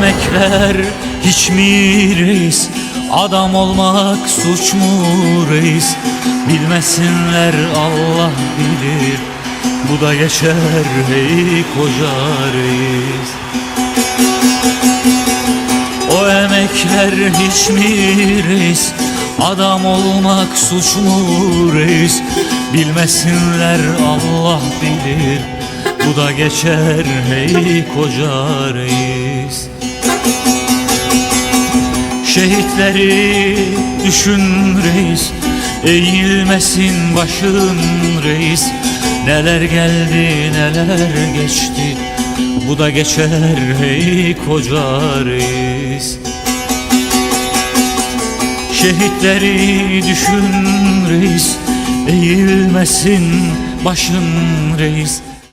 emekler hiç mi reis? Adam olmak suç mu reis? Bilmesinler Allah bilir. Bu da geçer hey koca reis. O emekler hiç mi reis? Adam olmak suç mu reis? Bilmesinler Allah bilir. Bu da geçer hey koca reis Şehitleri düşün reis Eğilmesin başın reis. Neler geldi neler geçti Bu da geçer hey koca reis. Şehitleri düşün reis Eğilmesin başın reis